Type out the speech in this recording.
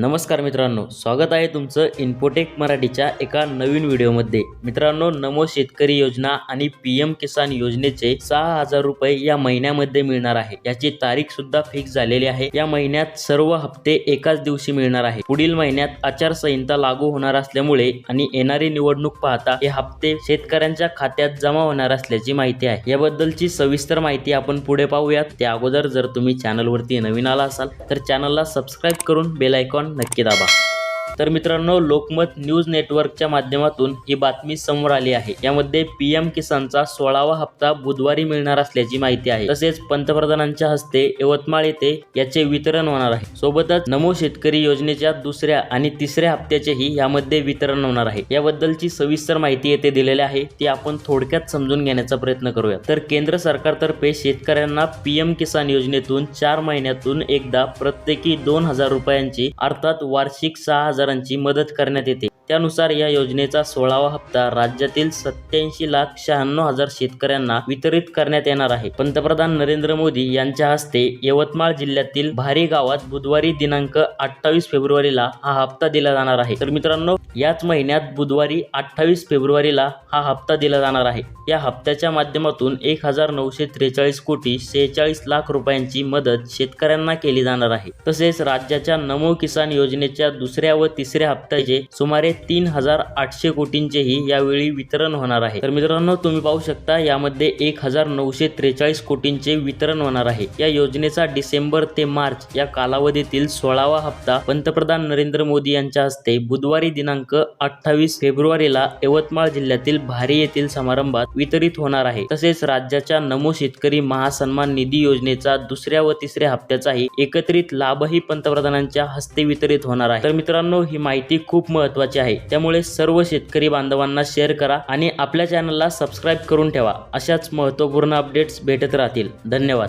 नमस्कार मित्रांनो स्वागत आहे तुमचं इन्फोटेक मराठीच्या एका नवीन व्हिडिओमध्ये. मित्रांनो नमो शेतकरी योजना आणि पी एम किसान योजनेचे सहा हजार रुपये या महिन्यामध्ये मिळणार आहे. याची तारीख सुद्धा फिक्स झालेली आहे. या महिन्यात सर्व हप्ते एकाच दिवशी मिळणार आहे. पुढील महिन्यात आचारसंहिता लागू होणार असल्यामुळे आणि येणारी निवडणूक पाहता हे हप्ते शेतकऱ्यांच्या खात्यात जमा होणार असल्याची माहिती आहे. याबद्दलची सविस्तर माहिती आपण पुढे पाहूयात. त्या अगोदर जर तुम्ही चॅनलवरती नवीन आला असाल तर चॅनलला सबस्क्राईब करून बेलायकॉन नक्की दाबा. तर मित्रांनो लोकमत न्यूज नेटवर्कच्या माध्यमातून ही बातमी समोर आली आहे. यामध्ये पीएम किसानचा सोळावा हप्ता बुधवारी मिळणार असल्याची माहिती आहे. तसेच पंतप्रधानांच्या हस्ते यवतमाळ येथे याचे वितरण होणार आहे. सोबतच नमो शेतकरी योजनेच्या दुसऱ्या आणि तिसऱ्या हप्त्याचेही यामध्ये वितरण होणार आहे. याबद्दलची सविस्तर माहिती येथे दिलेली आहे. ती आपण थोडक्यात समजून घेण्याचा प्रयत्न करूया तर केंद्र सरकारतर्फे शेतकऱ्यांना पीएम किसान योजनेतून चार महिन्यातून एकदा प्रत्येकी दोन हजार रुपयांची अर्थात वार्षिक सहा हजार कामगारांची मदत करण्यात येते. त्यानुसार या योजनेचा सोळावा हप्ता राज्यातील सत्याऐंशी लाख शहाण्णव हजार शेतकऱ्यांना वितरित करण्यात येणार आहे. पंतप्रधान नरेंद्र मोदी यांच्या हस्ते यवतमाळ जिल्ह्यातील भारी गावात बुधवारी दिनांक अठ्ठावीस फेब्रुवारीला हा हप्ता दिला जाणार आहे. तर मित्रांनो याच महिन्यात बुधवारी अठ्ठावीस फेब्रुवारीला हा हप्ता दिला जाणार आहे. या हप्त्याच्या माध्यमातून एक हजार नऊशे त्रेचाळीस कोटी शेहेचाळीस लाख रुपयांची मदत शेतकऱ्यांना केली जाणार आहे. तसेच राज्याच्या नमो किसान योजनेच्या दुसऱ्या व तिसऱ्या हप्त्याचे सुमारे तीन हजार आठशे कोटींचेही यावेळी वितरण होणार आहे. तर मित्रांनो तुम्ही पाहू शकता यामध्ये एक हजार नऊशे त्रेचाळीस कोटींचे वितरण होणार आहे. या योजनेचा डिसेंबर ते मार्च या कालावधीतील सोळावा हप्ता पंतप्रधान नरेंद्र मोदी यांच्या हस्ते बुधवारी दिनांक अठ्ठावीस फेब्रुवारीला यवतमाळ जिल्ह्यातील भारी येथील समारंभात वितरित होणार आहे. तसेच राज्याच्या नमो शेतकरी महासन्मान निधी योजनेचा दुसऱ्या व तिसऱ्या हप्त्याचाही एकत्रित लाभही पंतप्रधानांच्या हस्ते वितरित होणार आहे. तर मित्रांनो ही माहिती खूप महत्वाची आहे. त्यामुळे सर्व शेतकरी बांधवांना शेअर करा आणि आपल्या चॅनलला सबस्क्राईब करून ठेवा. अशाच महत्त्वपूर्ण अपडेट्स भेटत राहतील. धन्यवाद.